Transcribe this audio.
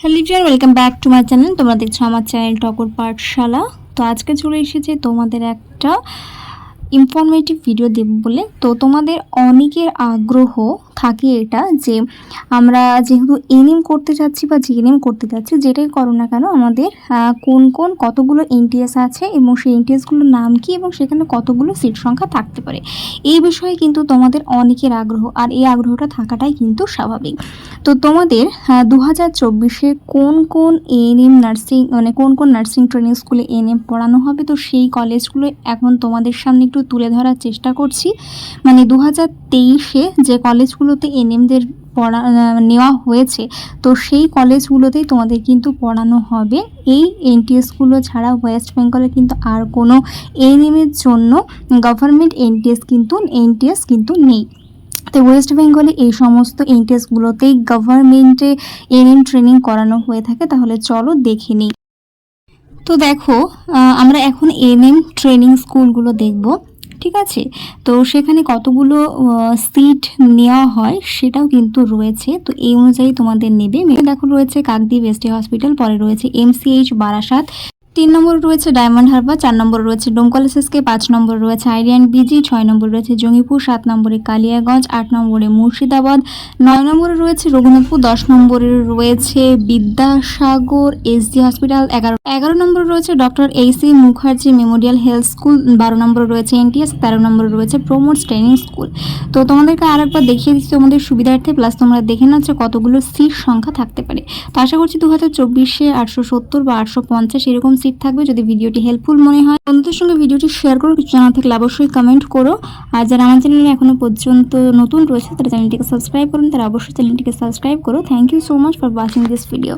Hello viewer welcome back to my channel তোমরা দেখছ আমার চ্যানেল টকর পাঠশালা তো আজকে চলে এসেছে তোমাদের একটা ইনফরমেটিভ ভিডিও দেব বলে। তো তোমাদের অনেকের আগ্রহ থাকে এটা যে আমরা যেহেতু এনএম করতে যাচ্ছি বা জিএনএম করতে যাচ্ছি, যেটাই করো না কেন আমাদের কোন কোন কতগুলো এনটিএস আছে এবং সেই এনটিএসগুলোর নাম কি এবং সেখানে কতগুলো সিট সংখ্যা থাকতে পারে, এই বিষয়ে কিন্তু তোমাদের অনেকের আগ্রহ আর এই আগ্রহটা থাকাটাই কিন্তু স্বাভাবিক। তো তোমাদের দু হাজার চব্বিশে কোন কোন এএনএম নার্সিং মানে কোন কোন নার্সিং ট্রেনিং স্কুলে এএনএম পড়ানো হবে? তো সেই কলেজগুলো এখন তোমাদের সামনে একটু তুলে ধরার চেষ্টা করছি। মানে দু হাজার তেইশে যে কলেজগুলোতে এনএমদের পড়া নেওয়া হয়েছে, তো সেই কলেজগুলোতেই তোমাদের কিন্তু পড়ানো হবে। এই এনটিএসগুলো ছাড়া ওয়েস্ট বেঙ্গলে কিন্তু আর কোনো এএনএমের জন্য গভর্নমেন্ট এনটিএস কিন্তু এনটিএস কিন্তু নেই। তো ওয়েস্ট বেঙ্গলে এই সমস্ত এনটিএসগুলোতেই গভর্নমেন্টে এনএম ট্রেনিং করানো হয়ে থাকে, তাহলে চলো দেখে নিই। তো দেখো আমরা এখন এনএম ট্রেনিং স্কুলগুলো দেখব। ঠিক আছে? তো সেখানে কতগুলো সিট নেওয়া হয় সেটাও কিন্তু রয়েছে। তো এই অনুযায়ী তোমাদের নেবে। দেখো রয়েছে কাকদ্বীপ এসটি হসপিটাল, পরে রয়েছে এমসিএইচ বারাসাত। তিন নম্বর রয়েছে ডায়মন্ড হারবার, চার নম্বর রয়েছে ডোমকল এসএসকে পাঁচ নম্বর রয়েছে আইরিয়ান বিজি, ছয় নম্বর রয়েছে জঙ্গিপুর, সাত নম্বরে কালিয়াগঞ্জ, আট নম্বরে মুর্শিদাবাদ, নয় নম্বরে রয়েছে রঘুনাথপুর, দশ নম্বরে রয়েছে বিদ্যাসাগর এসডি হসপিটাল, এগারো এগারো নম্বরে রয়েছে doctor AC Mukherjee memorial health school, বারো নম্বরে রয়েছে এনটিএস, তেরো নম্বরে রয়েছে প্রমোটস ট্রেনিং স্কুল। তো তোমাদেরকে আরেকবার দেখিয়ে দিচ্ছি তোমাদের সুবিধার্থে, প্লাস তোমরা দেখে যে কতগুলো সিট সংখ্যা থাকতে পারে। তো আশা করছি দু হাজার চব্বিশে আটশো সত্তর বা আটশো পঞ্চাশ এরকম সিট থাকবে, যদি ভিডিওটি হেল্পফুল মনে হয়। বন্ধুদের সঙ্গে ভিডিওটি শেয়ার করো, কিছু জানা থাকলে অবশ্যই কমেন্ট করো। আর যারা আমার চ্যানেলে এখনও পর্যন্ত নতুন রয়েছে, তারা চ্যানেলটিকে সাবস্ক্রাইব করুন। তারা অবশ্যই চ্যানেলটিকে সাবস্ক্রাইব করো। Thank you so much for watching this video